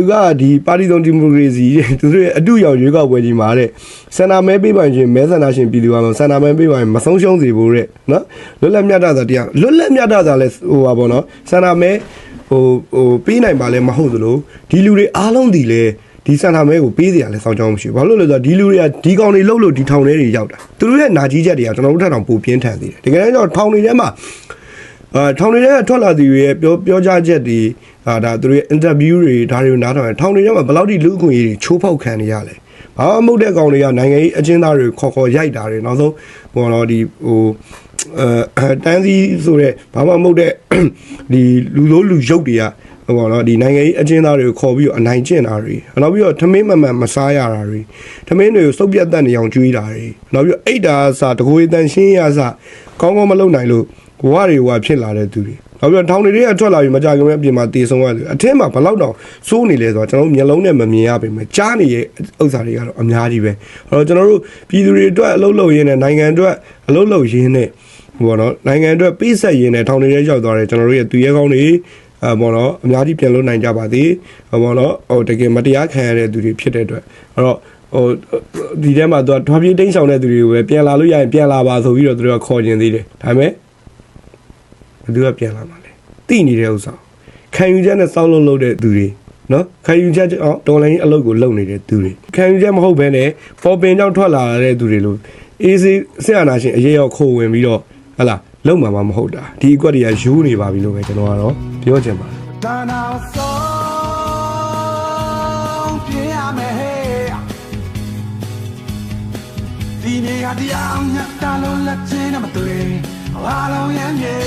သူကဒီပါတီစုံဒီမိုကရေစီသူတို့ရဲ့အတူရောက်ရွေးကောက်ပွဲကြီးမှာတဲ့ဆန္ဒမဲပေးပိုင်ခြင်းမဲဆန္ဒရှင်ပြည်သူအားလုံးဆန္ဒမဲပေးပိုင်မဆုံးရှုံးစေဖို့တဲ့နော်လွတ်လပ်မြတ်တာတရားလွတ်လပ်မြတ်တာလဲဟိုပါဗောနော်ဆန္ဒမဲဟိုဟိုပေးနိုင်ပါလဲမဟုတ်သလိုဒီလူတွေအားလုံးဒီလဲဒီစန္ဒမဲကိုပေးစရာလဲစောင်းကြောင်းမရှိဘူးဘာလို့လဲဆိုတော့ဒီလူတွေကဒီကောင်တွေလှုပ်လို့ဒီထောင်ထဲတွေရောက်တာသူတို့ရဲ့နာကြီးချက်တွေကကျွန်တော်တို့ထက်တောင်ပိုပြင်းထန်သေးတယ်တကယ်တော့ထောင်တွေထဲမှာ အာထောင်တွေကထွက်လာသူတွေရဲ့ပြောပြောကြားချက်တွေအာဒါသူတို့ရဲ့ interview တွေဒါတွေကိုနားထောင်ရင်ထောင်တွေထဲမှာဘယ်လောက်ထိလူအခွင့်အရေးတွေချိုးဖောက်ခံနေရလဲဘာမှမဟုတ်တဲ့ကောင်တွေကနိုင်ငံရေးအကျဉ်းသားတွေခေါ်ခေါ်ရိုက်တာတွေနောက်ဆုံးဟိုတော့ဒီဟိုအဲတန်းစီဆိုတဲ့ဘာမှမဟုတ်တဲ့ဒီလူလိုလူရုပ်တွေကဟိုပေါ့နော်ဒီနိုင်ငံရေးအကျဉ်းသားတွေကိုခေါ်ပြီးတော့အနိုင်ကျင့်တာတွေနောက်ပြီးတော့ထမင်းမမှန်မစားရတာတွေထမင်းတွေကိုစုပ်ပြတ်တက်နေအောင်ကျွေးတာတွေနောက်ပြီးတော့အိတ်တာအစားတကိုယ်တန်ရှင်းရအစားကောင်းကောင်းမလုပ်နိုင်လို့ ဘဝတွေဟိုဖြစ်လာတဲ့သူတွေနောက်ပြီးတော့ထောင်တွေကထွက်လာပြီးမကြခင်မဲ့အပြင်မှာတည်ဆုံးရတယ်အထင်းမှာဘလောက်တောင်စိုးနေလဲဆိုတော့ကျွန်တော်တို့မျက်လုံးနဲ့မမြင်ရပါဘူးကြားနေတဲ့ဥစ္စာတွေကတော့အများကြီးပဲအဲ့တော့ကျွန်တော်တို့ပြည်သူတွေအတွက်အလုပ်လုပ်ရင်းနဲ့နိုင်ငံအတွက်အလုပ်လုပ်ရင်းနဲ့ဟိုပေါ့နော်နိုင်ငံအတွက်ပေးဆက်ရင်းနဲ့ထောင်တွေထဲရောက်သွားတယ်ကျွန်တော်တို့ရဲ့သူရဲကောင်းတွေအဲပေါ့နော်အများကြီးပြန်လို့နိုင်ကြပါသေးဟိုပေါ့နော်ဟိုတကယ်မတရားခံရတဲ့သူတွေဖြစ်တဲ့အတွက်အဲ့တော့ဟိုဒီထဲမှာသူကထွားပြေးတိန်းဆောင်တဲ့သူတွေကိုပဲပြန်လာလို့ရရင်ပြန်လာပါဆိုပြီးတော့သူတို့ကခေါ်ကျင်သေးတယ်ဒါပေမဲ့ ဘယ်သူကပြန်လာမှာလဲတိနေတဲ့ဥစ္စာခံယူချက်နဲ့စောင်းလုံးလုပ်တဲ့သူတွေနော်ခံယူချက်အောင်ဒေါ်လာရင်းအလုပ်ကိုလုပ်နေတဲ့သူတွေခံယူချက်မဟုတ်ဘဲနဲ့ပေါ်ပင်ကြောင့်ထွက်လာတဲ့သူတွေလို့အေးစေးဆက်အာနာရှင်အရေးရောက်ခိုးဝင်ပြီးတော့ဟလာလုံမှာမဟုတ်တာဒီအကွက်တွေကယူနေပါပြီလို့ပဲကျွန်တော်ကတော့ပြောချင်ပါတယ်ဒါနာဆုံးပြရမယ်ဟဲ့ဒီနေရာတရားညတ်တာလုံးလက်ချင်းနဲ့မတွေ့အားလုံးရမ်းမြေ